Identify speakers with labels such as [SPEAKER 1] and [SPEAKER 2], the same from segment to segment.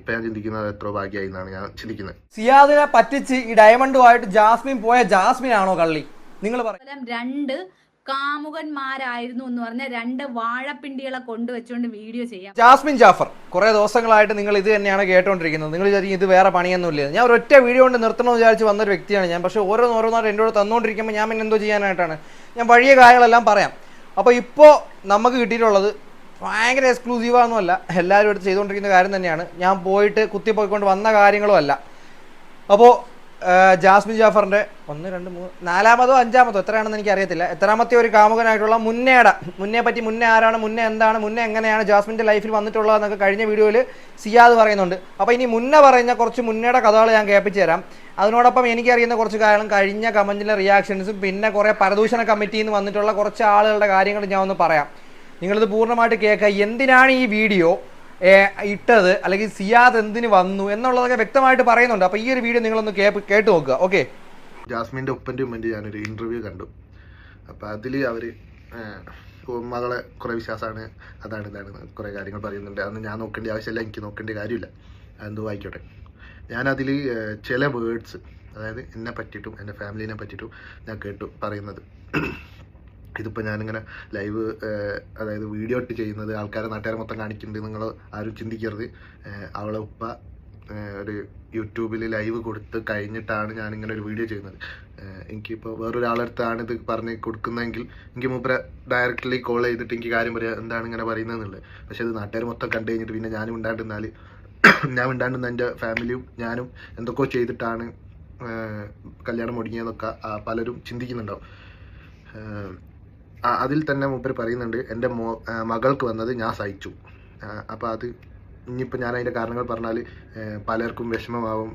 [SPEAKER 1] ഇപ്പം ഞാൻ ചിന്തിക്കുന്നത് എത്ര ഭാഗ്യമായി എന്നാണ് ഞാൻ ചിന്തിക്കുന്നത്.
[SPEAKER 2] സിയാദിനെ പറ്റിച്ച് ഈ ഡയമണ്ടുമായിട്ട് ജാസ്മിൻ പോയ ജാസ്മിൻ ആണോ കള്ളി? നിങ്ങൾ പറയാം
[SPEAKER 3] രണ്ട് കാമുകന്മാരായിരുന്നു എന്ന് പറഞ്ഞ രണ്ട് വാഴപ്പിണ്ടികളെ കൊണ്ടുവച്ചുകൊണ്ട് വീഡിയോ ചെയ്യാം.
[SPEAKER 2] ജാസ്മിൻ ജാഫർ കുറെ ദിവസങ്ങളായിട്ട് നിങ്ങൾ ഇത് തന്നെയാണ് കേട്ടോണ്ടിരിക്കുന്നത്. നിങ്ങൾ വിചാരിക്കും ഇത് വേറെ പണിയൊന്നുമില്ല. ഞാൻ ഒരൊറ്റ വീഡിയോ കൊണ്ട് നിർത്തണമെന്ന് വിചാരിച്ച് വന്നൊരു വ്യക്തിയാണ് ഞാൻ. പക്ഷേ ഓരോന്ന് ഓരോന്നായിട്ട് എന്റെ കൂടെ തന്നുകൊണ്ടിരിക്കുമ്പോൾ ഞാൻ പിന്നെ എന്തോ ചെയ്യാനായിട്ടാണ്. ഞാൻ വഴിയ കാര്യങ്ങളെല്ലാം പറയാം. അപ്പോൾ ഇപ്പോൾ നമുക്ക് കിട്ടിയിട്ടുള്ളത് ഭയങ്കര എക്സ്ക്ലൂസീവാണെന്നല്ല എല്ലാവരും എടുത്ത് ചെയ്തുകൊണ്ടിരിക്കുന്ന കാര്യം തന്നെയാണ്. ഞാൻ പോയിട്ട് കുത്തിപ്പോയിക്കൊണ്ട് വന്ന കാര്യങ്ങളും അല്ല. അപ്പോൾ ജാസ്മിൻ ജാഫറിന്റെ ഒന്ന് രണ്ട് മൂന്ന് നാലാമതോ അഞ്ചാമതോ എത്രയാണെന്ന് എനിക്ക് അറിയത്തില്ല എത്രാമത്തെ ഒരു കാമുകനായിട്ടുള്ള മുന്നേടെ. മുന്നേ പറ്റി മുന്നേ ആരാണ് മുന്നേ എന്താണ് മുന്നേ എങ്ങനെയാണ് ജാസ്മിന്റെ ലൈഫിൽ വന്നിട്ടുള്ളതെന്നൊക്കെ കഴിഞ്ഞ വീഡിയോയിൽ സിയാദ് പറയുന്നുണ്ട്. അപ്പോൾ ഇനി മുന്നേ പറയുന്ന കുറച്ച് മുന്നേടെ കഥകൾ ഞാൻ കേൾപ്പിച്ചു തരാം. അതിനോടൊപ്പം എനിക്കറിയുന്ന കുറച്ച് കാര്യങ്ങളും കഴിഞ്ഞ കമന്റിലെ റിയാക്ഷൻസും പിന്നെ കുറേ പരദൂഷണ കമ്മിറ്റിയിൽ നിന്ന് വന്നിട്ടുള്ള കുറച്ച് ആളുകളുടെ കാര്യങ്ങൾ ഞാൻ ഒന്ന് പറയാം. നിങ്ങളിത് പൂർണമായിട്ട് കേൾക്കുക. എന്തിനാണ് ഈ വീഡിയോ ഇട്ടത് അല്ലെങ്കിൽ സിയാദ് എന്തിന് വന്നു എന്നുള്ളതൊക്കെ വ്യക്തമായിട്ട് പറയുന്നുണ്ട്. അപ്പോൾ ഈ ഒരു വീഡിയോ നിങ്ങളൊന്ന് കേട്ട് നോക്കുക. ഓക്കെ
[SPEAKER 1] ജാസ്മിന്റെ ഒപ്പന്റെ ഉമ്മന്റെ ഞാനൊരു ഇന്റർവ്യൂ കണ്ടു. അപ്പോൾ അതിൽ അവർ മകളെ കുറേ വിശ്വാസമാണ് അതാണ് ഇതാണ് കുറേ കാര്യങ്ങൾ പറയുന്നുണ്ട്. അതൊന്നും ഞാൻ നോക്കേണ്ട ആവശ്യമില്ല എനിക്ക് നോക്കേണ്ട കാര്യമില്ല. അതെന്തോ ആയിക്കോട്ടെ. ഞാനതിൽ ചില വേർഡ്സ് അതായത് എന്നെ പറ്റിയിട്ടും എന്റെ ഫാമിലിനെ പറ്റിയിട്ടും ഞാൻ കേട്ടു പറയുന്നത്. ഇതിപ്പോൾ ഞാനിങ്ങനെ ലൈവ് അതായത് വീഡിയോ ഇട്ട് ചെയ്യുന്നത് ആൾക്കാരെ നാട്ടുകാരെ മൊത്തം കാണിക്കുന്നുണ്ട് നിങ്ങൾ ആരും ചിന്തിക്കരുത്. അവളെ ഉപ്പ ഒരു യൂട്യൂബിൽ ലൈവ് കൊടുത്ത് കഴിഞ്ഞിട്ടാണ് ഞാനിങ്ങനെ ഒരു വീഡിയോ ചെയ്യുന്നത്. എനിക്കിപ്പോൾ വേറൊരാളടുത്താണ് ഇത് പറഞ്ഞ് കൊടുക്കുന്നതെങ്കിൽ എനിക്ക് മൂപ്പരെ ഡയറക്റ്റ്ലി കോൾ ചെയ്തിട്ട് എനിക്ക് കാര്യം പറയാം എന്താണ് ഇങ്ങനെ പറയുന്നതെന്നുള്ളത്. പക്ഷേ അത് നാട്ടുകാർ മൊത്തം കണ്ടു കഴിഞ്ഞിട്ട് പിന്നെ ഞാനും ഉണ്ടായിട്ടിരുന്നാൽ ഞാൻ ഉണ്ടായിരുന്ന എന്റെ ഫാമിലിയും ഞാനും എന്തൊക്കെയോ ചെയ്തിട്ടാണ് കല്യാണം മുടങ്ങിയതൊക്കെ പലരും ചിന്തിക്കുന്നുണ്ടാവും. അതിൽ തന്നെ മൂപ്പർ പറയുന്നുണ്ട് എന്റെ മോ മകൾക്ക് വന്നത് ഞാൻ സഹിച്ചു. അപ്പോൾ അത് ഇനിയിപ്പോൾ ഞാൻ അതിന്റെ കാരണങ്ങൾ പറഞ്ഞാൽ പലർക്കും വിഷമമാവും.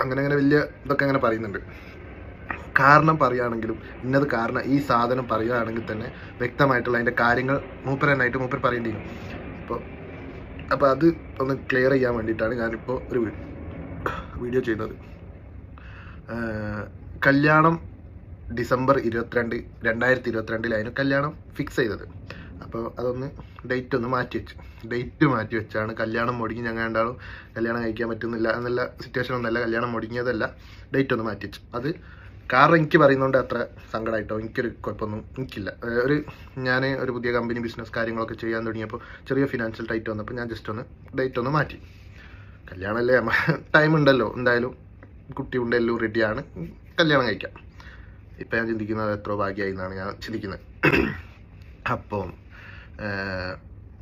[SPEAKER 1] അങ്ങനെ അങ്ങനെ വലിയ ഇതൊക്കെ അങ്ങനെ പറയുന്നുണ്ട്. കാരണം പറയുകയാണെങ്കിലും ഇന്നത് കാരണം ഈ സാധനം പറയുകയാണെങ്കിൽ തന്നെ വ്യക്തമായിട്ടുള്ള അതിന്റെ കാര്യങ്ങൾ മൂപ്പർ തന്നെയായിട്ട് മൂപ്പർ പറയേണ്ടി വരും. അപ്പോൾ അപ്പോൾ അത് ഒന്ന് ക്ലിയർ ചെയ്യാൻ വേണ്ടിയിട്ടാണ് ഞാനിപ്പോൾ ഒരു വീഡിയോ ചെയ്യുന്നത്. കല്യാണം ഡിസംബർ ഇരുപത്തിരണ്ട് രണ്ടായിരത്തി ഇരുപത്തിരണ്ടിലായിരുന്നു കല്യാണം ഫിക്സ് ചെയ്തത്. അപ്പോൾ അതൊന്ന് ഡേറ്റ് ഒന്ന് മാറ്റി വെച്ചു. ഡേറ്റ് മാറ്റി വെച്ചാണ് കല്യാണം മുടങ്ങി. ഞങ്ങൾ രണ്ടാളും കല്യാണം കഴിക്കാൻ പറ്റുന്നില്ല എന്നുള്ള സിറ്റുവേഷൻ ഒന്നല്ല കല്യാണം മുടങ്ങിയതല്ല. ഡേറ്റ് ഒന്ന് മാറ്റി വെച്ചു. അത് കാരണം എനിക്ക് പറയുന്നതുകൊണ്ട് അത്ര സങ്കടമായിട്ടോ എനിക്കൊരു കുഴപ്പമൊന്നും എനിക്കില്ല. ഒരു ഞാൻ ഒരു പുതിയ കമ്പനി ബിസിനസ് കാര്യങ്ങളൊക്കെ ചെയ്യാൻ തുടങ്ങിയപ്പോൾ ചെറിയ ഫിനാൻഷ്യൽ ടൈറ്റ് വന്നപ്പോൾ ഞാൻ ജസ്റ്റ് ഒന്ന് ഡേറ്റ് ഒന്ന് മാറ്റി. കല്യാണമല്ലേ? ടൈം ഉണ്ടല്ലോ. എന്തായാലും കുട്ടി ഉണ്ട് എല്ലാം റെഡിയാണ് കല്യാണം കഴിക്കാം. ഇപ്പം ഞാൻ ചിന്തിക്കുന്നത് എത്ര ഭാഗ്യമായി എന്നാണ് ഞാൻ ചിന്തിക്കുന്നത്. അപ്പം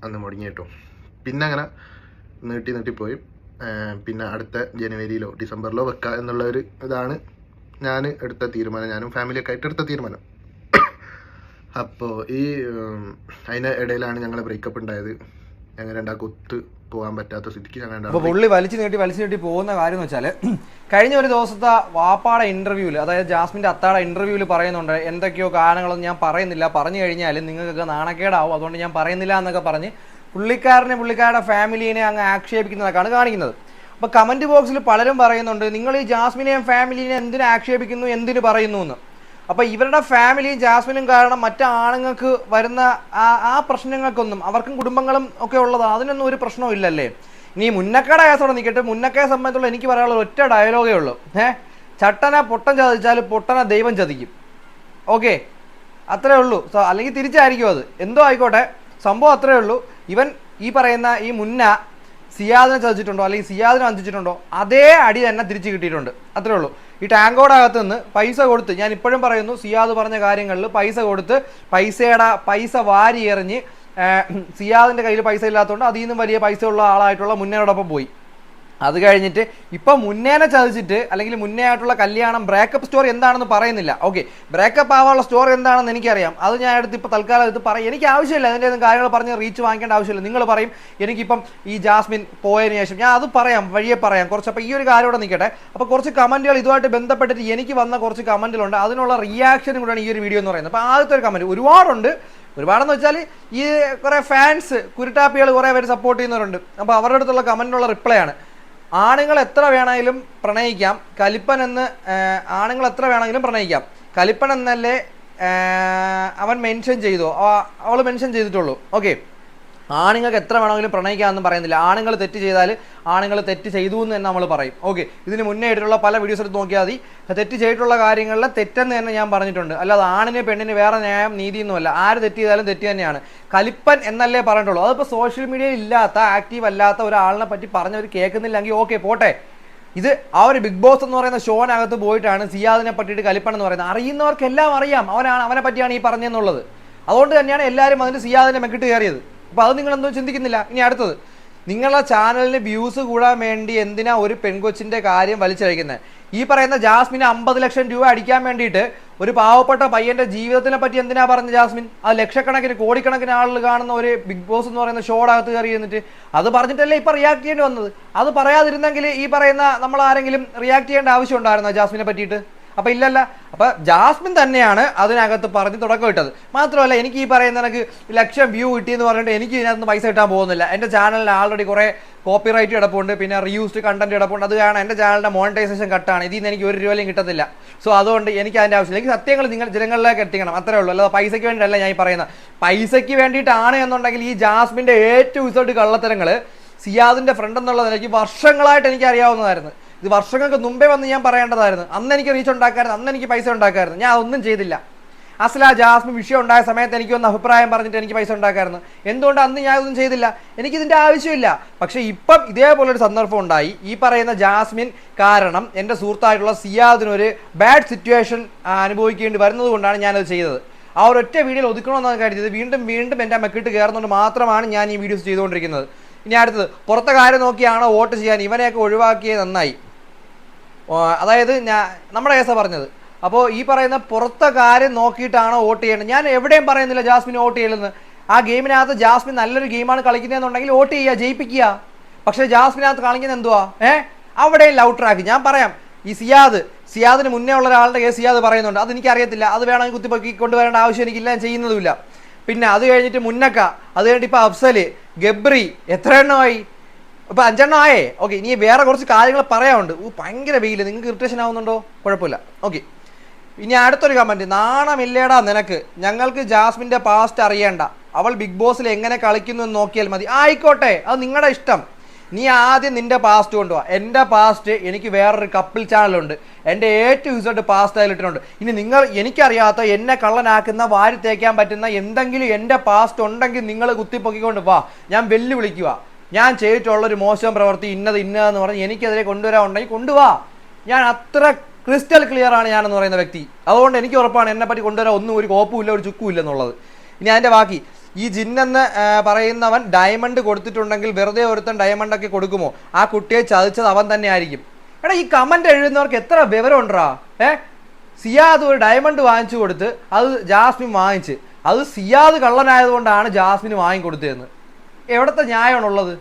[SPEAKER 1] അന്ന് മുടങ്ങി കേട്ടോ. പിന്നെ അങ്ങനെ നീട്ടി നീട്ടിപ്പോയി പിന്നെ അടുത്ത ജനുവരിയിലോ ഡിസംബറിലോ വെക്കുക എന്നുള്ള ഒരു ഇതാണ് ഞാൻ എടുത്ത തീരുമാനം. ഞാനും ഫാമിലിയൊക്കെ ആയിട്ട് എടുത്ത തീരുമാനം. അപ്പോൾ ഈ അതിന് ഇടയിലാണ് ഞങ്ങൾ ബ്രേക്കപ്പ് ഉണ്ടായത്. ഞങ്ങൾ രണ്ടാൾക്ക് ഒത്ത് പോകാൻ പറ്റാത്ത സ്ഥിതിക്ക് ഞങ്ങൾ
[SPEAKER 2] അപ്പോൾ പുള്ളി വലിച്ചു നീട്ടി വലിച്ചു നീട്ടി പോകുന്ന കാര്യം എന്ന് വെച്ചാൽ കഴിഞ്ഞ ഒരു ദിവസത്തെ വാപ്പാടെ ഇന്റർവ്യൂവിൽ അതായത് ജാസ്മിന്റെ അത്താടെ ഇന്റർവ്യൂവിൽ പറയുന്നുണ്ട് എന്തൊക്കെയോ കാരണങ്ങളൊന്നും ഞാൻ പറയുന്നില്ല. പറഞ്ഞു കഴിഞ്ഞാൽ നിങ്ങൾക്കൊക്കെ നാണക്കേടാവും. അതുകൊണ്ട് ഞാൻ പറയുന്നില്ല എന്നൊക്കെ പറഞ്ഞ് പുള്ളിക്കാരനെ പുള്ളിക്കാരുടെ ഫാമിലിനെ അങ്ങ് ആക്ഷേപിക്കുന്നതൊക്കെയാണ് കാണിക്കുന്നത്. അപ്പോൾ കമന്റ് ബോക്സിൽ പലരും പറയുന്നുണ്ട് നിങ്ങൾ ഈ ജാസ്മിനെയും ഫാമിലിനെയും എന്തിനു ആക്ഷേപിക്കുന്നു? എന്തിനു പറയുന്നു? എന്ന്. അപ്പോൾ ഇവരുടെ ഫാമിലിയും ജാസ്മിനും കാരണം മറ്റു ആണുങ്ങൾക്ക് വരുന്ന ആ പ്രശ്നങ്ങൾക്കൊന്നും അവർക്കും കുടുംബങ്ങളും ഒക്കെ ഉള്ളതാണ് അതിനൊന്നും ഒരു പ്രശ്നവും ഇല്ലല്ലേ? ഇനി മുന്നക്കട കേസോടെ നിൽക്കട്ടെ. മുന്നക്കയെ സംബന്ധിച്ചുള്ള എനിക്ക് പറയാനുള്ള ഒറ്റ ഡയലോഗേ ഉള്ളൂ. ഏഹ് ചട്ടനെ പൊട്ടൻ ചതിച്ചാൽ പൊട്ടനെ ദൈവം ചതിക്കും. ഓക്കെ? അത്രേ ഉള്ളൂ. സോ അല്ലെങ്കിൽ തിരിച്ചായിരിക്കും അത്. എന്തോ ആയിക്കോട്ടെ. സംഭവം അത്രേ ഉള്ളൂ. ഇവൻ ഈ പറയുന്ന ഈ മുന്ന സിയാദിനെ ചതിച്ചിട്ടുണ്ടോ? അല്ലെങ്കിൽ സിയാദിനെ വഞ്ചിച്ചിട്ടുണ്ടോ? അതേ അടി തന്നെ തിരിച്ചു കിട്ടിയിട്ടുണ്ട്. അത്രേ ഉള്ളൂ. ഈ ടാങ്കോടകത്ത് നിന്ന് പൈസ കൊടുത്ത് ഞാൻ ഇപ്പോഴും പറയുന്നു സിയാദ് പറഞ്ഞ കാര്യങ്ങളിൽ പൈസ കൊടുത്ത് പൈസയുടെ പൈസ വാരി എറിഞ്ഞ് സിയാദിന്റെ കയ്യിൽ പൈസ ഇല്ലാത്തതുകൊണ്ട് അതിൽ നിന്നും വലിയ പൈസയുള്ള ആളായിട്ടുള്ള മുന്നേടൊപ്പം പോയി. അത് കഴിഞ്ഞിട്ട് ഇപ്പൊ മുന്നേനെ ചതിച്ചിട്ട് അല്ലെങ്കിൽ മുന്നേ ആയിട്ടുള്ള കല്യാണം ബ്രേക്കപ്പ് സ്റ്റോറി എന്താണെന്ന് പറയുന്നില്ല. ഓക്കെ ബ്രേക്കപ്പ് ആവാനുള്ള സ്റ്റോറി എന്താണെന്ന് എനിക്കറിയാം. അത് ഞാൻ എടുത്ത് ഇപ്പൊ തൽക്കാലം എടുത്ത് പറയും. എനിക്ക് ആവശ്യമില്ല അതിന്റെ ഒന്നും കാര്യങ്ങൾ പറഞ്ഞ് റീച്ച് വാങ്ങിക്കേണ്ട ആവശ്യമില്ല. നിങ്ങൾ പറയും എനിക്കിപ്പം ഈ ജാസ്മിൻ പോയതിനു ശേഷം ഞാൻ അത് പറയാം വഴിയെ പറയാം. കുറച്ച് അപ്പോൾ ഈ ഒരു കാര്യം ഇവിടെ നിൽക്കട്ടെ. അപ്പോൾ കുറച്ച് കമന്റുകൾ ഇതുമായിട്ട് ബന്ധപ്പെട്ടിട്ട് എനിക്ക് വന്ന കുറച്ച് കമന്റുകളുണ്ട്. അതിനുള്ള റിയാക്ഷനും കൂടെയാണ് ഈ ഒരു വീഡിയോ എന്ന് പറയുന്നത്. അപ്പോൾ ആദ്യത്തെ ഒരു കമന്റ് ഒരുപാടുണ്ട്. ഒരുപാടെന്ന് വെച്ചാൽ ഈ കുറേ ഫാൻസ് കുരുട്ടാപ്പികൾ കുറേ പേര് സപ്പോർട്ട് ചെയ്യുന്നവരുണ്ട്. അപ്പോൾ അവരുടെ അടുത്തുള്ള കമന്റിനുള്ള റിപ്ലൈ ആണ്. ആണുങ്ങൾ എത്ര വേണമെങ്കിലും പ്രണയിക്കാം. കലിപ്പൻ എന്ന് ആണുങ്ങൾ എത്ര വേണമെങ്കിലും പ്രണയിക്കാം. കലിപ്പൻ എന്നല്ലേ അവൻ മെൻഷൻ ചെയ്തു. അവൾ മെൻഷൻ ചെയ്തിട്ടുള്ളൂ. ഓക്കെ ആണുങ്ങൾക്ക് എത്ര വേണമെങ്കിലും പ്രണയിക്കാമെന്നും പറയുന്നില്ല. ആണുങ്ങൾ തെറ്റ് ചെയ്താൽ ആണുങ്ങൾ തെറ്റ് ചെയ്തു എന്ന് തന്നെ നമ്മൾ പറയും. ഓക്കെ ഇതിന് മുന്നേ ആയിട്ടുള്ള പല വീഡിയോസ് എടുത്ത് നോക്കിയാൽ മതി. തെറ്റ് ചെയ്തിട്ടുള്ള കാര്യങ്ങളിൽ തെറ്റെന്ന് തന്നെ ഞാൻ പറഞ്ഞിട്ടുണ്ട്. അല്ലാതെ ആണിന് പെണ്ണിന് വേറെ ന്യായം നീതിയൊന്നുമല്ല. ആര് തെറ്റ് ചെയ്താലും തെറ്റ് തന്നെയാണ്. കലിപ്പൻ എന്നല്ലേ പറഞ്ഞിട്ടുള്ളൂ. അതിപ്പോൾ സോഷ്യൽ മീഡിയയിൽ ഇല്ലാത്ത ആക്റ്റീവ് അല്ലാത്ത ഒരാളിനെ പറ്റി പറഞ്ഞവർ കേൾക്കുന്നില്ലെങ്കിൽ ഓക്കെ പോട്ടെ. ഇത് ആ ഒരു ബിഗ് ബോസ് എന്ന് പറയുന്ന ഷോനകത്ത് പോയിട്ടാണ് സിയാദിനെ പറ്റിയിട്ട് കലിപ്പൻ എന്ന് പറയുന്നത്. അറിയുന്നവർക്കെല്ലാം അറിയാം. അവനാണ് അവനെ പറ്റിയാണ് ഈ പറഞ്ഞെന്നുള്ളത് അതുകൊണ്ട് തന്നെയാണ് എല്ലാവരും അതിന് സിയാദിനെ മെക്കിട്ട് കയറിയത്. അപ്പോൾ അത് നിങ്ങൾ എന്തോ ചിന്തിക്കുന്നില്ല. ഇനി അടുത്തത്. നിങ്ങളെ ചാനലിന് വ്യൂസ് കൂടാൻ വേണ്ടി എന്തിനാ ഒരു പെൺകൊച്ചിന്റെ കാര്യം വലിച്ചഴിക്കുന്നത് ഈ പറയുന്ന ജാസ്മിന് അമ്പത് ലക്ഷം രൂപ അടിക്കാൻ വേണ്ടിയിട്ട് ഒരു പാവപ്പെട്ട പയ്യന്റെ ജീവിതത്തിനെ പറ്റി എന്തിനാ പറഞ്ഞ ജാസ്മിൻ? അത് ലക്ഷക്കണക്കിന് കോടിക്കണക്കിന് ആളുകൾ കാണുന്ന ഒരു ബിഗ് ബോസ് എന്ന് പറയുന്ന ഷോടകത്ത് കയറി എന്നിട്ട് അത് പറഞ്ഞിട്ടല്ലേ ഇപ്പൊ റിയാക്ട് ചെയ്യേണ്ടി വന്നത്? അത് പറയാതിരുന്നെങ്കിൽ ഈ പറയുന്ന നമ്മൾ ആരെങ്കിലും റിയാക്ട് ചെയ്യേണ്ട ആവശ്യം ഉണ്ടായിരുന്നോ ജാസ്മിനെ പറ്റിയിട്ട്? അപ്പൊ ഇല്ലല്ല. അപ്പൊ ജാസ്മിൻ തന്നെയാണ് അതിനകത്ത് പറഞ്ഞ് തുടക്കം ഇട്ടത് മാത്രമല്ല എനിക്ക് ഈ പറയുന്ന എനിക്ക് ലക്ഷം വ്യൂ കിട്ടി എന്ന് പറഞ്ഞിട്ട് എനിക്ക് ഇതിനകത്ത് പൈസ കിട്ടാൻ പോകുന്നില്ല. എന്റെ ചാനലിൽ ആൾറെഡി കുറേ കോപ്പിറൈറ്റ് കിടപ്പുണ്ട്. പിന്നെ റീയൂസ്ഡ് കണ്ടന്റ് കിടപ്പുണ്ട്. അത് കാരണം എന്റെ ചാനലിന്റെ മോണിറ്റൈസേഷൻ കട്ടാണ് ഇതിൽ നിന്ന് എനിക്ക് ഒരു രൂപയിലും കിട്ടത്തില്ല. സോ അതുകൊണ്ട് എനിക്ക് അതിന്റെ ആവശ്യമില്ല. എനിക്ക് സത്യങ്ങൾ നിങ്ങൾ ജനങ്ങളിലേക്ക് എത്തിക്കണം. അത്രേ ഉള്ളൂ. അല്ലാതെ പൈസയ്ക്ക് വേണ്ടിയിട്ടല്ല ഞാൻ ഈ പറയുന്നത്. പൈസയ്ക്ക് വേണ്ടിയിട്ടാണ് എന്നുണ്ടെങ്കിൽ ഈ ജാസ്മിന്റെ ഏറ്റവും ഇസോട്ട് കള്ളത്തരങ്ങൾ സിയാദിന്റെ ഫ്രണ്ട് എന്നുള്ള നിലയ്ക്ക് വർഷങ്ങളായിട്ട് എനിക്ക് അറിയാവുന്നതായിരുന്നു. ഇത് വർഷങ്ങൾക്ക് മുമ്പേ വന്ന് ഞാൻ പറയേണ്ടതായിരുന്നു. അന്ന് എനിക്ക് റീച്ച് ഉണ്ടാക്കായിരുന്നു അന്ന് എനിക്ക് പൈസ ഉണ്ടാക്കായിരുന്നു. ഞാൻ ഒന്നും ചെയ്തില്ല. അസല ജാസ്മിൻ വിഷയം ഉണ്ടായ സമയത്ത് എനിക്ക് ഒന്ന് അഭിപ്രായം പറഞ്ഞിട്ട് എനിക്ക് പൈസ ഉണ്ടാക്കായിരുന്നു. എന്തുകൊണ്ട് അന്ന് ഞാൻ ഒന്നും ചെയ്തില്ല? എനിക്കിതിന്റെ ആവശ്യമില്ല. പക്ഷേ ഇപ്പം ഇതേപോലൊരു സന്ദർഭം ഉണ്ടായി. ഈ പറയുന്ന ജാസ്മിൻ കാരണം എന്റെ സുഹൃത്തായിട്ടുള്ള സിയാദിനൊരു ബാഡ് സിറ്റുവേഷൻ അനുഭവിക്കേണ്ടി വരുന്നത് കൊണ്ടാണ് ഞാനത് ചെയ്തത്. ആ ഒരൊറ്റ വീഡിയോയിൽ ഒതുക്കണമെന്നാണ് കരുതിയത്. വീണ്ടും വീണ്ടും എന്റെ മെക്കിട്ട് കയറുന്നതുകൊണ്ട് മാത്രമാണ് ഞാൻ ഈ വീഡിയോസ് ചെയ്തുകൊണ്ടിരിക്കുന്നത്. ഇനി അടുത്തത് പുറത്തെ കാര്യം നോക്കിയാണോ വോട്ട് ചെയ്യാൻ. ഇവനെയൊക്കെ ഒഴിവാക്കിയത് നന്നായി. അതായത് ഞാൻ നമ്മുടെ കേസ പറഞ്ഞത്. അപ്പോൾ ഈ പറയുന്ന പുറത്തെ കാര്യം നോക്കിയിട്ടാണോ വോട്ട് ചെയ്യേണ്ടത്? ഞാൻ എവിടെയും പറയുന്നില്ല ജാസ്മിൻ വോട്ട് ചെയ്യലെന്ന് ആ ഗെയിമിനകത്ത് ജാസ്മിൻ നല്ലൊരു ഗെയിമാണ് കളിക്കുന്നതെന്നുണ്ടെങ്കിൽ വോട്ട് ചെയ്യുക ജയിപ്പിക്കുക. പക്ഷേ ജാസ്മിനകത്ത് കളിക്കുന്നത് എന്തുവാ? ഏ? അവിടെയും ലവ് ട്രാക്ക്. ഞാൻ പറയാം ഈ സിയാദ് സിയാദിന് മുന്നേ ഉള്ള ഒരാളുടെ കേസ് സിയാദ് പറയുന്നുണ്ട്. അത് എനിക്കറിയത്തില്ല. അത് വേണമെങ്കിൽ കുത്തിപ്പൊക്കി കൊണ്ടുവരേണ്ട ആവശ്യം എനിക്കില്ല ഞാൻ ചെയ്യുന്നതുമില്ല. പിന്നെ അത് കഴിഞ്ഞിട്ട് മുന്നക്ക അത് കഴിഞ്ഞിട്ട് ഇപ്പോൾ അഫ്സൽ ഗബ്രി എത്ര എണ്ണമായി? ഇപ്പൊ അഞ്ചെണ്ണം ആയേ. ഓക്കെ ഇനി വേറെ കുറച്ച് കാര്യങ്ങൾ പറയാനുണ്ട്. ഓ ഭയങ്കര വെയിൽ നിങ്ങൾക്ക് ഇറിറ്റേഷൻ ആവുന്നുണ്ടോ? കുഴപ്പമില്ല. ഓക്കെ ഇനി അടുത്തൊരു കമന്റ് നാണമില്ലേടാ നിനക്ക്. ഞങ്ങൾക്ക് ജാസ്മിന്റെ പാസ്റ്റ് അറിയേണ്ട. അവൾ ബിഗ് ബോസിൽ എങ്ങനെ കളിക്കുന്നു എന്ന് നോക്കിയാൽ മതി. ആയിക്കോട്ടെ അത് നിങ്ങളുടെ ഇഷ്ടം. നീ ആദ്യം നിന്റെ പാസ്റ്റ് കൊണ്ടുപോവാ എന്റെ പാസ്റ്റ് എനിക്ക് വേറൊരു കപ്പിൾ ചാനലുണ്ട് എന്റെ ഏറ്റവും യൂസഡ് പാസ്റ്റ് അതിലിട്ടിട്ടുണ്ട് ഇനി നിങ്ങൾ എനിക്കറിയാത്ത എന്നെ കള്ളനാക്കുന്ന വാരി തേക്കാൻ പറ്റുന്ന എന്തെങ്കിലും എന്റെ പാസ്റ്റ് ഉണ്ടെങ്കിൽ നിങ്ങൾ കുത്തിപ്പൊക്കിക്കൊണ്ട് വാ. ഞാൻ വെല്ലുവിളിക്കുക ഞാൻ ചെയ്തിട്ടുള്ളൊരു മോശം പ്രവൃത്തി ഇന്നത് ഇന്നതെന്ന് പറഞ്ഞ് എനിക്കെതിരെ കൊണ്ടുവരാൻ ഉണ്ടെങ്കിൽ കൊണ്ടുവാ. ഞാൻ അത്ര ക്രിസ്റ്റൽ ക്ലിയർ ആണ് ഞാനെന്ന് പറയുന്ന വ്യക്തി. അതുകൊണ്ട് എനിക്ക് ഉറപ്പാണ് എന്നെ പറ്റി കൊണ്ടുവരാൻ ഒന്നും ഒരു കോപ്പുമില്ല ഒരു ചുക്കുമില്ല എന്നുള്ളത് ഇനി അതിന്റെ ബാക്കി. ഈ ജിന്നെന്ന് പറയുന്നവൻ ഡയമണ്ട് കൊടുത്തിട്ടുണ്ടെങ്കിൽ വെറുതെ ഒരുത്തൻ ഡയമണ്ട് ഒക്കെ കൊടുക്കുമോ? ആ കുട്ടിയെ ചതിച്ചത് അവൻ തന്നെ ആയിരിക്കും എടാ ഈ കമന്റ് എഴുതുന്നവർക്ക് എത്ര വിവരം ഉണ്ടാ ഏ? സിയാദ് ഒരു ഡയമണ്ട് വാങ്ങിച്ചു കൊടുത്ത് അത് ജാസ്മിൻ വാങ്ങിച്ച്. അത് സിയാദ് കള്ളനായതുകൊണ്ടാണ് ജാസ്മിന് വാങ്ങിക്കൊടുത്തതെന്ന്. എവിടത്തെ ന്യായമാണുള്ളത്?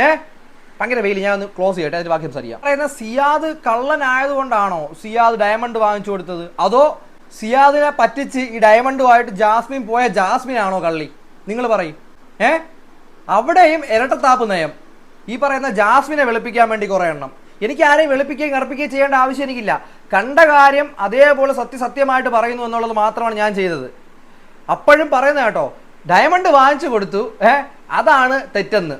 [SPEAKER 2] ഏ? ഭയങ്കര വെയിൽ ഞാൻ ഒന്ന് ക്ലോസ് ചെയ്യട്ടെ അതിന്റെ ബാക്കി സംസാരിക്കാം. പറയുന്ന സിയാദ് കള്ളനായതുകൊണ്ടാണോ സിയാദ് ഡയമണ്ട് വാങ്ങിച്ചു കൊടുത്തത്? അതോ സിയാദിനെ പറ്റിച്ച് ഈ ഡയമണ്ടുമായിട്ട് ജാസ്മിൻ പോയ ജാസ്മിൻ ആണോ കള്ളി? നിങ്ങൾ പറയും. ഏ? അവിടെയും ഇരട്ടത്താപ്പ് നയം. ഈ പറയുന്ന ജാസ്മിനെ വെളുപ്പിക്കാൻ വേണ്ടി കുറേ എണ്ണം. എനിക്ക് ആരെയും വെളുപ്പിക്കുകയും കറുപ്പിക്കുകയും ചെയ്യേണ്ട ആവശ്യം എനിക്കില്ല. കണ്ട കാര്യം അതേപോലെ സത്യസത്യമായിട്ട് പറയുന്നു എന്നുള്ളത് മാത്രമാണ് ഞാൻ ചെയ്തത്. അപ്പോഴും പറയുന്ന കേട്ടോ ഡയമണ്ട് വാങ്ങിച്ചു കൊടുത്തു. ഏ അതാണ് തെറ്റെന്ന്.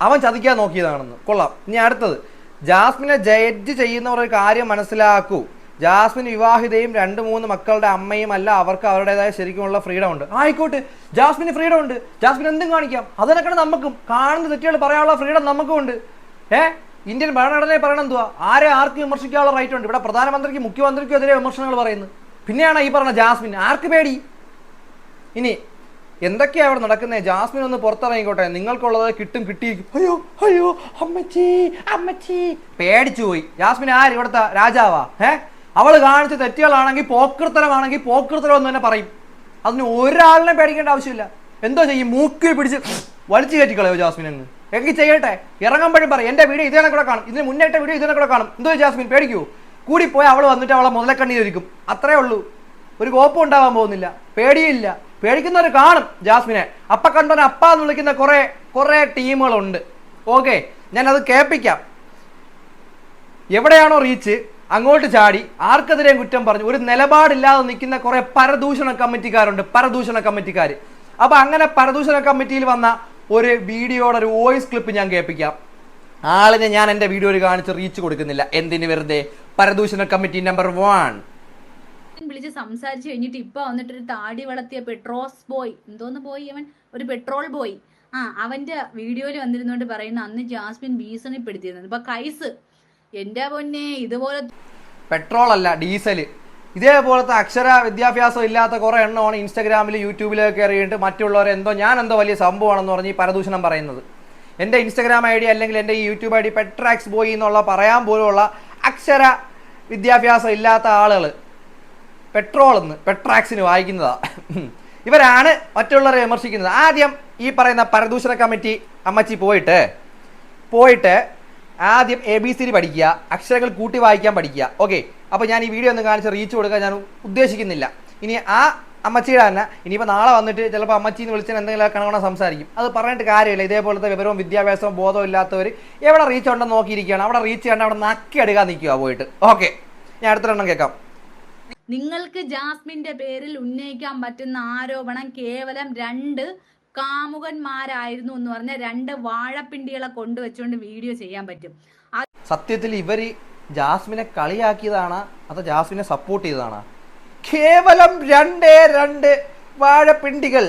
[SPEAKER 2] അവൻ ചതിക്കാൻ നോക്കിയതാണെന്ന്. കൊള്ളാം. ഇനി അടുത്തത്. ജാസ്മിനെ ജഡ്ജ് ചെയ്യുന്നവർ ഒരു കാര്യം മനസ്സിലാക്കൂ. ജാസ്മിൻ വിവാഹിതയും രണ്ട് മൂന്ന് മക്കളുടെ അമ്മയും അല്ല അവർക്ക് അവരുടേതായ ശരിക്കുമുള്ള ഫ്രീഡം ഉണ്ട്. ആയിക്കോട്ടെ. ജാസ്മിന് ഫ്രീഡം ഉണ്ട്. ജാസ്മിൻ എന്തും കാണിക്കാം. അതിനൊക്കെ നമുക്കും. കാണുന്ന തെറ്റുകൾ പറയാനുള്ള ഫ്രീഡം നമുക്കും ഉണ്ട്. ഏ ഇന്ത്യൻ ഭരണഘടനയെ പറയണം എന്തുവാ? ആരെ ആർക്ക് വിമർശിക്കാനുള്ള റൈറ്റ് ഉണ്ട്. ഇവിടെ പ്രധാനമന്ത്രിക്ക് മുഖ്യമന്ത്രിക്കും എതിരെ വിമർശനങ്ങൾ പറയുന്നു. പിന്നെയാണ് ഈ പറഞ്ഞ ജാസ്മിൻ. ആർക്ക് പേടി? ഇനി എന്തൊക്കെയാ അവിടെ നടക്കുന്നത് ജാസ്മിൻ ഒന്ന് പുറത്തിറങ്ങിക്കോട്ടെ. നിങ്ങൾക്കുള്ളത് കിട്ടും കിട്ടി. അയ്യോ അയ്യോ അമ്മച്ചി അമ്മച്ചി. പേടിച്ചു പോയി. ജാസ്മിൻ ആര്? ഇവിടുത്തെ രാജാവാ. ഏ അവൾ കാണിച്ച തെറ്റുകളാണെങ്കിൽ പോക്കൃത്തരമാണെങ്കിൽ പോക്കൃത്തരം എന്ന് തന്നെ പറയും. അതിന് ഒരാളിനെ പേടിക്കേണ്ട ആവശ്യമില്ല. എന്തോ ചെയ്യും? മൂക്കിൽ പിടിച്ച് വലിച്ചു കയറ്റിക്കളയോ ജാസ്മിൻ അങ്ങ്? എങ്കിൽ ചെയ്യട്ടെ. ഇറങ്ങുമ്പോഴും പറയും എന്റെ വീഡിയോ ഇതിനെ കൂടെ കാണും. ഇതിന് മുന്നേറ്റ വീഡിയോ ഇതിനെ കൂടെ കാണും. എന്തോ ജാസ്മിൻ പേടിക്കൂ. കൂടി പോയി അവൾ വന്നിട്ട് അവളെ മുതലക്കണ്ണീരിക്കും അത്രേ ഉള്ളൂ. ഒരു കോപ്പം ഉണ്ടാവാൻ പോകുന്നില്ല. പേടിയില്ല. പേടിക്കുന്നവർ കാണും ജാസ്മിനെ. അപ്പ കണ്ടോ അപ്പ എന്ന് വിളിക്കുന്ന കുറെ കുറെ ടീമുകളുണ്ട്. ഓക്കെ ഞാൻ അത് കേൾപ്പിക്കാം. എവിടെയാണോ റീച്ച് അങ്ങോട്ട് ചാടി ആർക്കെതിരെയും കുറ്റം പറഞ്ഞു ഒരു നിലപാടില്ലാതെ നിൽക്കുന്ന കുറെ പരദൂഷണ കമ്മിറ്റിക്കാരുണ്ട് പരദൂഷണ കമ്മിറ്റിക്കാർ അപ്പൊ അങ്ങനെ പരദൂഷണ കമ്മിറ്റിയിൽ വന്ന ഒരു വീഡിയോയുടെ ഒരു വോയിസ് ക്ലിപ്പ് ഞാൻ കേൾപ്പിക്കാം. ആളിനെ ഞാൻ എന്റെ വീഡിയോയിൽ കാണിച്ച് റീച്ച് കൊടുക്കുന്നില്ല. എന്തിന് വെറുതെ? പരദൂഷണ കമ്മിറ്റി നമ്പർ വൺ.
[SPEAKER 3] വിളിച്ച് സംസാരിച്ചു കഴിഞ്ഞിട്ട് ഇപ്പൊ വന്നിട്ട് ഒരു താടി വളർത്തിയ പെട്രോസ് ബോയ്. എന്തോന്ന് ബോയ് അവൻ ഒരു പെട്രോൾ ബോയ്. ആ അവന്റെ വീഡിയോയിൽ വന്നിരുന്നോണ്ട് പറയുന്ന അന്ന് ജാസ്മിൻ ഭീഷണിപ്പെടുത്തിയിരുന്നു ഇപ്പൊ കൈസ് എന്റെ പൊന്നെ ഇതുപോലെ
[SPEAKER 2] പെട്രോൾ അല്ല ഡീസൽ. ഇതേപോലത്തെ അക്ഷര വിദ്യാഭ്യാസം ഇല്ലാത്ത കുറേ എണ്ണമാണ് ഇൻസ്റ്റാഗ്രാമിൽ യൂട്യൂബിലൊക്കെ അറിയിട്ട് മറ്റുള്ളവരെ എന്തോ ഞാൻ എന്തോ വലിയ സംഭവമാണെന്ന് പറഞ്ഞ് ഈ പരദൂഷണം പറയുന്നത്. എന്റെ ഇൻസ്റ്റാഗ്രാം ഐ ഡി അല്ലെങ്കിൽ എന്റെ ഈ YouTube I D Petrax boy എന്നുള്ള പറയാൻ പോലുള്ള അക്ഷര വിദ്യാഭ്യാസം ഇല്ലാത്ത ആളുകൾ പെട്രോൾ എന്ന് പെട്രാക്സിന് വായിക്കുന്നതാ. ഇവരാണ് മറ്റുള്ളവരെ വിമർശിക്കുന്നത്. ആദ്യം ഈ പറയുന്ന പരദൂഷണ കമ്മിറ്റി അമ്മച്ചി പോയിട്ട് പോയിട്ട് ആദ്യം എ ബി സി പഠിക്കുക അക്ഷരങ്ങൾ കൂട്ടി വായിക്കാൻ പഠിക്കുക. ഓക്കെ അപ്പോൾ ഞാൻ ഈ വീഡിയോ ഒന്ന് കാണിച്ച് റീച്ച് കൊടുക്കാൻ ഞാൻ ഉദ്ദേശിക്കുന്നില്ല. ഇനി ആ അമ്മച്ചിയുടെ തന്നെ ഇനിയിപ്പോൾ നാളെ വന്നിട്ട് ചിലപ്പോൾ അമ്മച്ചി എന്ന് വിളിച്ചാൽ എന്തെങ്കിലും കണക്കണ സംസാരിക്കും. അത് പറഞ്ഞിട്ട് കാര്യമില്ല. ഇതേപോലത്തെ വിവരവും വിദ്യാഭ്യാസവും ബോധവും ഇല്ലാത്തവർ എവിടെ റീച്ച് ഉണ്ടെന്ന് നോക്കിയിരിക്കുകയാണ്. അവിടെ റീച്ച് ചെയ്യേണ്ട അവിടെ നക്കി എടുക്കാൻ നിൽക്കുക പോയിട്ട്. ഓക്കെ ഞാൻ അടുത്തൊരെണ്ണം കേൾക്കാം.
[SPEAKER 3] നിങ്ങൾക്ക് ജാസ്മിന്റെ പേരിൽ ഉന്നയിക്കാൻ പറ്റുന്ന ആരോപണം കേവലം രണ്ട് കാമുകന്മാരായിരുന്നു എന്ന് പറഞ്ഞ രണ്ട് വാഴപ്പിണ്ടികളെ കൊണ്ടുവച്ചുകൊണ്ട് വീഡിയോ ചെയ്യാൻ പറ്റും.
[SPEAKER 2] സത്യത്തിൽ ഇവർ ജാസ്മിനെ കളിയാക്കിയതാണ് അതോ ജാസ്മിനെ സപ്പോർട്ട് ചെയ്തതാണ്. കേവലം രണ്ടേ രണ്ട് വാഴപ്പിണ്ടികൾ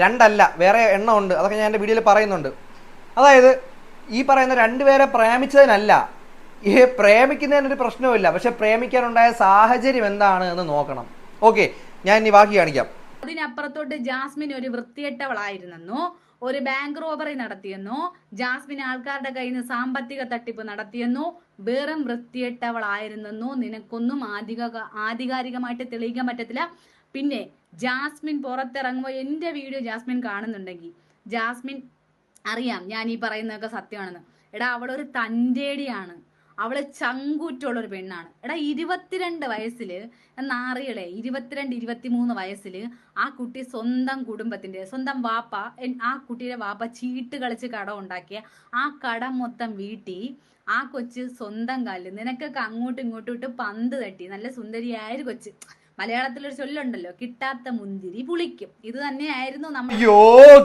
[SPEAKER 2] രണ്ടല്ല വേറെ എണ്ണമുണ്ട്. അതൊക്കെ ഞാൻ എന്റെ വീഡിയോയിൽ പറയുന്നുണ്ട്. അതായത് ഈ പറയുന്ന രണ്ടുപേരെ പ്രേമിച്ചതിനല്ല ഈ പ്രേമിക്കുന്നതിനൊരു പ്രശ്നവുമില്ല. പക്ഷെ പ്രേമിക്കാനുണ്ടായ സാഹചര്യം എന്താണ് എന്ന് നോക്കണം. ഓക്കെ ഞാൻ ഇനി ബാക്കി കാണിക്കാം.
[SPEAKER 3] അതിനപ്പുറത്തോട്ട് ജാസ്മിൻ ഒരു വൃത്തികെട്ടവളായിരുന്നെന്നോ ഒരു ബാങ്ക് റോബറി നടത്തിയെന്നോ ജാസ്മിൻ ആൾക്കാരുടെ കയ്യിൽ നിന്ന് സാമ്പത്തിക തട്ടിപ്പ് നടത്തിയെന്നോ വെറും വൃത്തികെട്ടവളായിരുന്നെന്നോ നിനക്കൊന്നും ആധിക ആധികാരികമായിട്ട് തെളിയിക്കാൻ പറ്റത്തില്ല. പിന്നെ ജാസ്മിൻ പുറത്തിറങ്ങുമ്പോൾ എന്റെ വീഡിയോ ജാസ്മിൻ കാണുന്നുണ്ടെങ്കിൽ ജാസ്മിൻ അറിയാം ഞാൻ ഈ പറയുന്നതൊക്കെ സത്യമാണെന്ന്. എടാ അവളൊരു തന്റെടിയാണ്. അവൾ ചങ്കൂറ്റുള്ള ഒരു പെണ്ണാണ്. എടാ ഇരുപത്തിരണ്ട് വയസ്സിൽ നാറികളെ ഇരുപത്തിരണ്ട് ഇരുപത്തിമൂന്ന് വയസ്സിൽ ആ കുട്ടി സ്വന്തം കുടുംബത്തിന്റെ സ്വന്തം വാപ്പ ആ കുട്ടിയുടെ വാപ്പ ചീട്ട് കളിച്ച് കടം ഉണ്ടാക്കിയ ആ കടം മൊത്തം വീട്ടി ആ കൊച്ച് സ്വന്തം കാലിൽ നിനക്കൊക്കെ അങ്ങോട്ടും ഇങ്ങോട്ടും ഇട്ട് പന്ത് തട്ടി. നല്ല സുന്ദരിയായ ഒരു കൊച്ച്. മലയാളത്തിലൊരു ചൊല്ലുണ്ടല്ലോ കിട്ടാത്ത മുന്തിരി പുളിക്കും. ഇത് തന്നെയായിരുന്നു നമ്മൾ
[SPEAKER 2] അയ്യോ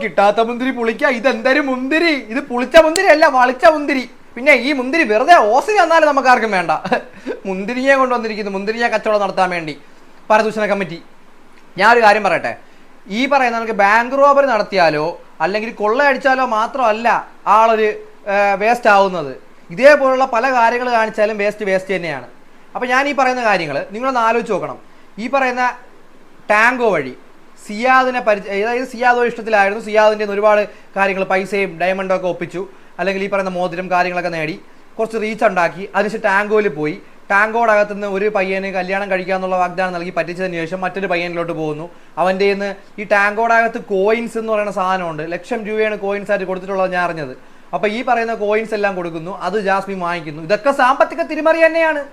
[SPEAKER 2] കിട്ടാത്ത മുന്തിരി പുളിക്ക. ഇതെന്തൊരു മുന്തിരി? ഇത് പുളിച്ച മുന്തിരി അല്ല വളിച്ച മുന്തിരി. പിന്നെ ഈ മുന്തിരി വെറുതെ ഓസി തന്നാലും നമുക്ക് ആർക്കും വേണ്ട. മുന്തിരിയെ കൊണ്ടുവന്നിരിക്കുന്നു. മുന്തിരിയെ കച്ചവടം നടത്താൻ വേണ്ടി. പരദൂഷണ കമ്മിറ്റി. ഞാനൊരു കാര്യം പറയട്ടെ. ഈ പറയുന്ന നമുക്ക് ബാങ്ക് റോബറി നടത്തിയാലോ അല്ലെങ്കിൽ കൊള്ളയടിച്ചാലോ മാത്രമല്ല ആളൊരു വേസ്റ്റ് ആവുന്നത്. ഇതേപോലുള്ള പല കാര്യങ്ങൾ കാണിച്ചാലും വേസ്റ്റ് വേസ്റ്റ് തന്നെയാണ്. അപ്പോൾ ഞാൻ ഈ പറയുന്ന കാര്യങ്ങൾ നിങ്ങളൊന്ന് ആലോചിച്ച് നോക്കണം. ഈ പറയുന്ന ടാങ്കോ വഴി സിയാദിനെ പരിചയ അതായത് സിയാദോ ഇഷ്ടത്തിലായിരുന്നു. സിയാദിന്റെ ഒരുപാട് കാര്യങ്ങൾ പൈസയും ഡയമണ്ടും ഒക്കെ ഒപ്പിച്ചു. അല്ലെങ്കിൽ ഈ പറയുന്ന മോതിരം കാര്യങ്ങളൊക്കെ നേടി കുറച്ച് റീച്ച് ഉണ്ടാക്കി. അതിനുശേഷം ടാങ്കോയിൽ പോയി. ടാങ്കോടകത്ത് നിന്ന് ഒരു പയ്യന് കല്യാണം കഴിക്കാമെന്നുള്ള വാഗ്ദാനം നൽകി പറ്റിച്ചതിന് ശേഷം മറ്റൊരു പയ്യനിലോട്ട് പോകുന്നു. അവന്റെ ഇന്ന് ഈ ടാങ്കോടകത്ത് കോയിൻസ് എന്ന് പറയുന്ന സാധനമുണ്ട്. ലക്ഷം രൂപയാണ് കോയിൻസ് ആയിട്ട് കൊടുത്തിട്ടുള്ളത് ഞാൻ അറിഞ്ഞത്. അപ്പോൾ ഈ പറയുന്ന കോയിൻസ് എല്ലാം കൊടുക്കുന്നു. അത് ജാസ്മി വാങ്ങിക്കുന്നു. ഇതൊക്കെ സാമ്പത്തിക തിരിമറി തന്നെയാണ്.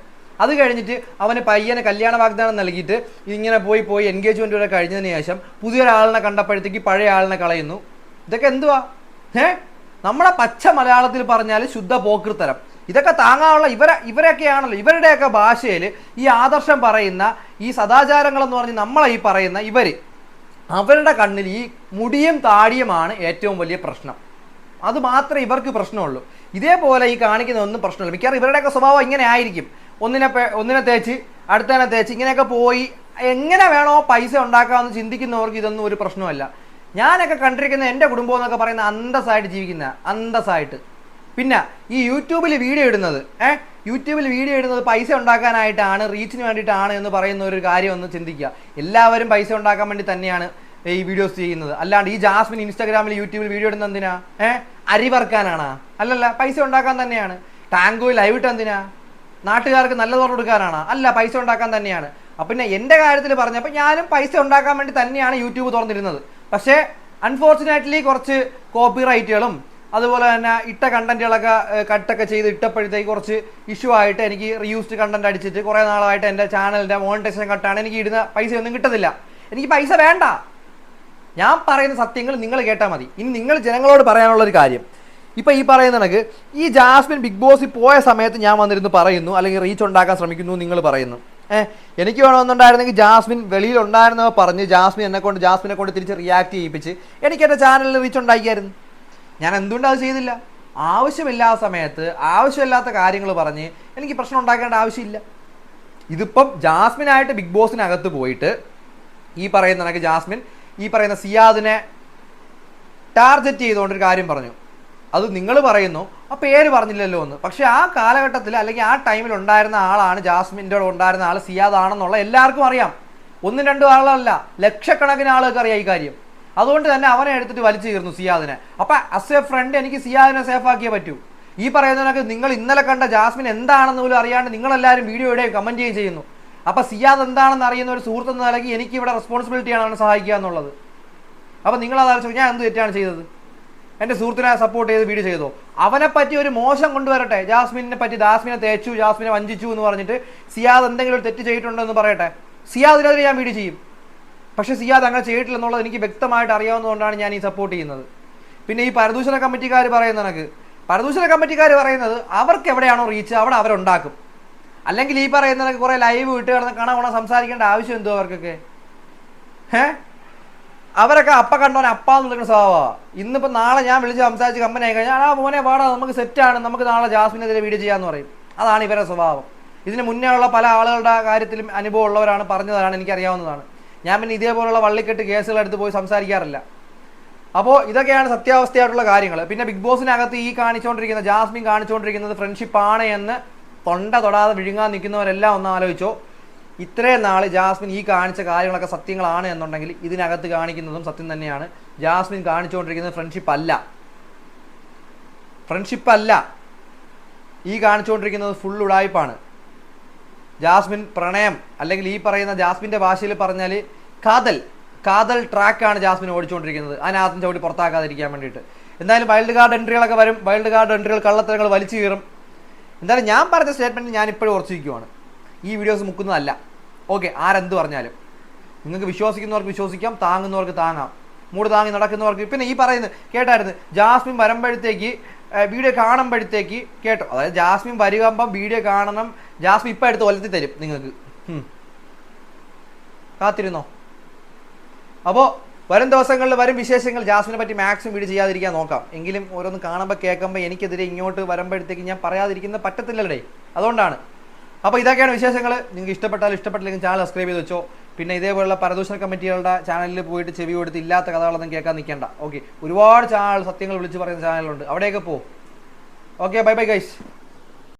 [SPEAKER 2] അത് കഴിഞ്ഞിട്ട് അവന് പയ്യനെ കല്യാണ വാഗ്ദാനം നൽകിയിട്ട് ഇങ്ങനെ പോയി പോയി എൻഗേജ്മെന്റ് വരെ കഴിഞ്ഞതിന് ശേഷം പുതിയൊരാളിനെ കണ്ടപ്പോഴത്തേക്ക് പഴയ ആളിനെ കളയുന്നു. ഇതൊക്കെ എന്തുവാ? ഏ? നമ്മളെ പച്ച മലയാളത്തിൽ പറഞ്ഞാൽ ശുദ്ധ പോക്കൃത്തരം ഇതൊക്കെ താങ്ങാനുള്ള ഇവരെ ഇവരൊക്കെയാണല്ലോ ഇവരുടെയൊക്കെ ഭാഷയിൽ ഈ ആദർശം പറയുന്ന ഈ സദാചാരങ്ങളെന്ന് പറഞ്ഞ് നമ്മളെ ഈ പറയുന്ന ഇവർ അവരുടെ കണ്ണിൽ ഈ മുടിയും താടിയുമാണ് ഏറ്റവും വലിയ പ്രശ്നം. അത് മാത്രമേ ഇവർക്ക് പ്രശ്നമുള്ളൂ. ഇതേപോലെ ഈ കാണിക്കുന്ന ഒന്നും പ്രശ്നമില്ല. മിക്കവാറും ഇവരുടെയൊക്കെ സ്വഭാവം ഇങ്ങനെ ആയിരിക്കും. ഒന്നിനെ ഒന്നിനെ തേച്ച് അടുത്തതിനെ തേച്ച് ഇങ്ങനെയൊക്കെ പോയി. എങ്ങനെ വേണോ പൈസ ഉണ്ടാക്കാമെന്ന് ചിന്തിക്കുന്നവർക്ക് ഇതൊന്നും ഒരു പ്രശ്നമല്ല ഞാനൊക്കെ കണ്ടിരിക്കുന്ന എന്റെ കുടുംബം എന്നൊക്കെ പറയുന്ന അന്തസ്സായിട്ട് ജീവിക്കുന്ന അന്തസ്സായിട്ട്. പിന്നെ ഈ യൂട്യൂബിൽ വീഡിയോ ഇടുന്നത് ഏഹ് യൂട്യൂബിൽ വീഡിയോ ഇടുന്നത് പൈസ ഉണ്ടാക്കാനായിട്ടാണ് റീച്ചിന് വേണ്ടിയിട്ടാണ് എന്ന് പറയുന്ന ഒരു കാര്യം ഒന്ന് ചിന്തിക്കുക. എല്ലാവരും പൈസ ഉണ്ടാക്കാൻ വേണ്ടി തന്നെയാണ് ഈ വീഡിയോസ് ചെയ്യുന്നത്. അല്ലാണ്ട് ഈ ജാസ്മിൻ ഇൻസ്റ്റാഗ്രാമിൽ യൂട്യൂബിൽ വീഡിയോ ഇടുന്നത് എന്തിനാ? ഏഹ് അരി വറുക്കാനാണാ? അല്ലല്ല പൈസ ഉണ്ടാക്കാൻ തന്നെയാണ്. ടാങ്കോയിൽ ലൈവ് ഇട്ട് എന്തിനാ? നാട്ടുകാർക്ക് നല്ല തുറന്നു കൊടുക്കാനാണ്? അല്ല പൈസ ഉണ്ടാക്കാൻ തന്നെയാണ്. അപ്പം പിന്നെ എന്റെ കാര്യത്തിൽ പറഞ്ഞപ്പോൾ ഞാനും പൈസ ഉണ്ടാക്കാൻ വേണ്ടി തന്നെയാണ് യൂട്യൂബ് തുറന്നിരുന്നത്. പക്ഷേ അൺഫോർച്ചുനേറ്റ്ലി കുറച്ച് കോപ്പിറൈറ്റുകളും അതുപോലെ തന്നെ ഇട്ട കണ്ടന്റുകളൊക്കെ കട്ടൊക്കെ ചെയ്ത് ഇട്ടപ്പോഴത്തേക്ക് കുറച്ച് ഇഷ്യൂ ആയിട്ട് എനിക്ക് റീയൂസ്ഡ് കണ്ടന്റ് അടിച്ചിട്ട് കുറേ നാളായിട്ട് എന്റെ ചാനലിന്റെ മോണിറ്റൈസേഷൻ കട്ടാണ് എനിക്ക് ഇടുന്ന പൈസ ഒന്നും കിട്ടത്തില്ല എനിക്ക് പൈസ വേണ്ട. ഞാൻ പറയുന്ന സത്യങ്ങൾ നിങ്ങൾ കേട്ടാൽ മതി. ഇനി നിങ്ങൾ ജനങ്ങളോട് പറയാനുള്ള ഒരു കാര്യം. ഇപ്പൊ ഈ പറയുന്ന കണക്ക് ഈ ജാസ്മിൻ ബിഗ് ബോസിൽ പോയ സമയത്ത് ഞാൻ വന്നിരുന്ന് പറയുന്നു അല്ലെങ്കിൽ റീച്ച് ഉണ്ടാക്കാൻ ശ്രമിക്കുന്നു നിങ്ങൾ പറയുന്നു. എനിക്ക് വേണമെന്നുണ്ടായിരുന്നെങ്കിൽ ജാസ്മിൻ വെളിയിൽ ഉണ്ടായിരുന്നവ പറഞ്ഞ് ജാസ്മിൻ എന്നെ കൊണ്ട് ജാസ്മിനെ കൊണ്ട് തിരിച്ച് റിയാക്ട് ചെയ്യിപ്പിച്ച് എനിക്ക് എന്റെ ചാനലിൽ റീച്ച് ഉണ്ടാക്കിയായിരുന്നു. ഞാൻ എന്തുകൊണ്ട് അത് ചെയ്തില്ല? ആവശ്യമില്ലാത്ത സമയത്ത് ആവശ്യമില്ലാത്ത കാര്യങ്ങൾ പറഞ്ഞ് എനിക്ക് പ്രശ്നം ഉണ്ടാക്കേണ്ട ആവശ്യമില്ല. ഇതിപ്പം ജാസ്മിനായിട്ട് ബിഗ് ബോസിനകത്ത് പോയിട്ട് ഈ പറയുന്ന കണക്ക് ജാസ്മിൻ ഈ പറയുന്ന സിയാദിനെ ടാർഗറ്റ് ചെയ്തുകൊണ്ടൊരു കാര്യം പറഞ്ഞു. അത് നിങ്ങൾ പറയുന്നു ആ പേര് പറഞ്ഞില്ലല്ലോ എന്ന്. പക്ഷെ ആ കാലഘട്ടത്തിൽ അല്ലെങ്കിൽ ആ ടൈമിൽ ഉണ്ടായിരുന്ന ആളാണ് ജാസ്മിന്റെ ഉണ്ടായിരുന്ന ആൾ സിയാദ് ആണെന്നുള്ള എല്ലാവർക്കും അറിയാം. ഒന്നും രണ്ടും ആളല്ല ലക്ഷക്കണക്കിന് ആളുകൾക്ക് അറിയാം ഈ കാര്യം. അതുകൊണ്ട് തന്നെ അവനെ എടുത്തിട്ട് വലിച്ചു തീർന്നു സിയാദിനെ. അപ്പൊ അസ് എ ഫ്രണ്ട് എനിക്ക് സിയാദിനെ സേഫ് ആക്കിയേ പറ്റൂ. ഈ പറയുന്നതിനൊക്കെ നിങ്ങൾ ഇന്നലെ കണ്ട ജാസ്മിൻ എന്താണെന്ന് പോലും അറിയാണ്ട് നിങ്ങളെല്ലാവരും വീഡിയോ ഇടുകയും കമന്റ് ചെയ്യുകയും ചെയ്യുന്നു. അപ്പൊ സിയാദ് എന്താണെന്ന് അറിയുന്ന ഒരു സുഹൃത്ത് നിലയ്ക്ക് എനിക്ക് ഇവിടെ റെസ്പോൺസിബിലിറ്റിയാണ് അവനെ സഹായിക്കുക എന്നുള്ളത്. അപ്പൊ നിങ്ങൾ അതാലോചിച്ചു ഞാൻ എന്ത് തെറ്റാണ് ചെയ്തത്? എന്റെ സുഹൃത്തിനെ സപ്പോർട്ട് ചെയ്ത് വീഡിയോ ചെയ്തു. അവനെ പറ്റി ഒരു മോശം കൊണ്ടുവരട്ടെ. ജാസ്മിനെ പറ്റി ജാസ്മിനെ തേച്ചു ജാസ്മിനെ വഞ്ചിച്ചു എന്ന് പറഞ്ഞിട്ട് സിയാദ് എന്തെങ്കിലും ഒരു തെറ്റ് ചെയ്തിട്ടുണ്ടോ എന്ന് പറയട്ടെ. സിയാദിനെതിരെ ഞാൻ വീഡിയോ ചെയ്യും. പക്ഷേ സിയാദ് അങ്ങനെ ചെയ്തിട്ടില്ലെന്നുള്ളത് എനിക്ക് വ്യക്തമായിട്ട് അറിയാവുന്നതുകൊണ്ടാണ് ഞാൻ ഈ സപ്പോർട്ട് ചെയ്യുന്നത്. പിന്നെ ഈ പരദൂഷണ കമ്മിറ്റിക്കാർ പറയുന്ന കണക്ക്. പരദൂഷണ കമ്മിറ്റിക്കാർ പറയുന്നത് അവർക്ക് എവിടെയാണോ റീച്ച് അവിടെ അവരുണ്ടാക്കും അല്ലെങ്കിൽ ഈ പറയുന്ന കുറേ ലൈവ് വിട്ട് കിടന്ന് കണ കുണ സംസാരിക്കേണ്ട ആവശ്യം എന്തോ അവർക്കൊക്കെ? ഏ അവരൊക്കെ അപ്പ കണ്ടോനെ അപ്പാന്ന് വിളിക്കുന്ന സ്വഭാവമാണ് ഇന്നിപ്പോ നാളെ ഞാൻ വിളിച്ച് സംസാരിച്ച് കമ്പനി ആയി കഴിഞ്ഞാൽ ആ മോനെ പാടാ നമുക്ക് സെറ്റാണ് നമുക്ക് നാളെ ജാസ്മിനെതിരെ വീഡിയോ ചെയ്യാന്ന് പറയും. അതാണ് ഇവരുടെ സ്വഭാവം. ഇതിന് മുന്നേ ഉള്ള പല ആളുകളുടെ കാര്യത്തിലും അനുഭവം ഉള്ളവരാണ് പറഞ്ഞതാണ് എനിക്കറിയാവുന്നതാണ്. ഞാൻ പിന്നെ ഇതേപോലുള്ള വള്ളിക്കെട്ട് കേസുകൾ എടുത്ത് പോയി സംസാരിക്കാറില്ല. അപ്പോൾ ഇതൊക്കെയാണ് സത്യാവസ്ഥയായിട്ടുള്ള കാര്യങ്ങൾ പിന്നെ ബിഗ് ബോസിനകത്ത് ഈ കാണിച്ചുകൊണ്ടിരിക്കുന്ന ജാസ്മിൻ കാണിച്ചുകൊണ്ടിരിക്കുന്നത് ഫ്രണ്ട്ഷിപ്പാണ് എന്ന് തൊണ്ട തൊടാതെ വിഴുങ്ങാൻ നിൽക്കുന്നവരെല്ലാം ഒന്ന് ആലോചിച്ചോ. ഇത്രയും നാൾ ജാസ്മിൻ ഈ കാണിച്ച കാര്യങ്ങളൊക്കെ സത്യങ്ങളാണ് എന്നുണ്ടെങ്കിൽ ഇതിനകത്ത് കാണിക്കുന്നതും സത്യം തന്നെയാണ്. ജാസ്മിൻ കാണിച്ചുകൊണ്ടിരിക്കുന്നത് ഫ്രണ്ട്ഷിപ്പ് അല്ല. ഫ്രണ്ട്ഷിപ്പ് അല്ല. ഈ കാണിച്ചുകൊണ്ടിരിക്കുന്നത് ഫുൾ ഉടായ്പാണ്. ജാസ്മിൻ പ്രണയം അല്ലെങ്കിൽ ഈ പറയുന്ന ജാസ്മിന്റെ ഭാഷയിൽ പറഞ്ഞാൽ കാതൽ കാതൽ ട്രാക്കാണ് ജാസ്മിൻ ഓടിച്ചുകൊണ്ടിരിക്കുന്നത്. അതിനകത്തും ചവിട്ടി പുറത്താക്കാതിരിക്കാൻ വേണ്ടിയിട്ട്. എന്തായാലും വൈൽഡ് കാർഡ് എൻട്രികളൊക്കെ വരും. വൈൽഡ് കാർഡ് എൻട്രികൾ കള്ളത്തരങ്ങൾ വലിച്ചു കീറും. എന്തായാലും ഞാൻ പറഞ്ഞ സ്റ്റേറ്റ്മെന്റ് ഞാൻ ഇപ്പോഴും ഉറച്ചിരിക്കുവാണ് ഈ വീഡിയോസ് മുക്കുന്നതല്ല. ഓക്കെ ആരെന്ത് പറഞ്ഞാലും. നിങ്ങൾക്ക് വിശ്വസിക്കുന്നവർക്ക് വിശ്വസിക്കാം താങ്ങുന്നവർക്ക് താങ്ങാം. മൂട് താങ്ങി നടക്കുന്നവർക്ക് പിന്നെ ഈ പറയുന്നത് കേട്ടായിരുന്നു ജാസ്മിൻ വരുമ്പോഴത്തേക്ക് വീഡിയോ കാണുമ്പോഴത്തേക്ക് കേട്ടോ. അതായത് ജാസ്മിൻ വരുമ്പം വീഡിയോ കാണണം ജാസ്മിൻ ഇപ്പം എടുത്ത് ഒലത്തി തരും നിങ്ങൾക്ക്. കാത്തിരുന്നോ? അപ്പോൾ വരും ദിവസങ്ങളിൽ വരും വിശേഷങ്ങൾ ജാസ്മിനെ പറ്റി മാക്സിമം വീഡിയോ ചെയ്യാതിരിക്കാൻ നോക്കാം. എങ്കിലും ഓരോന്ന് കാണുമ്പോൾ കേൾക്കുമ്പോൾ എനിക്കെതിരെ ഇങ്ങോട്ട് വരുമ്പോഴത്തേക്ക് ഞാൻ പറയാതിരിക്കുന്ന പറ്റത്തില്ലല്ലേ അതുകൊണ്ടാണ്. അപ്പോൾ ഇതൊക്കെയാണ് വിശേഷങ്ങൾ നിങ്ങൾക്ക് ഇഷ്ടപ്പെട്ടാൽ ഇഷ്ടപ്പെട്ടില്ലെങ്കിൽ ചാനൽ സബ്സ്ക്രൈബ് ചെയ്ത് വെച്ചോ. പിന്നെ ഇതേപോലുള്ള പരദൂഷണ കമ്മിറ്റികളുടെ ചാനലിൽ പോയിട്ട് ചെവി കൊടുത്ത് ഇല്ലാത്ത കഥകളൊന്നും കേൾക്കാൻ നിൽക്കേണ്ട. ഓക്കെ. ഒരുപാട് ചാനൽ സത്യങ്ങൾ വിളിച്ച് പറയുന്ന ചാനലുണ്ട് അവിടെയൊക്കെ പോകും ഓക്കെ ബൈ ബൈ ഗൈസ്.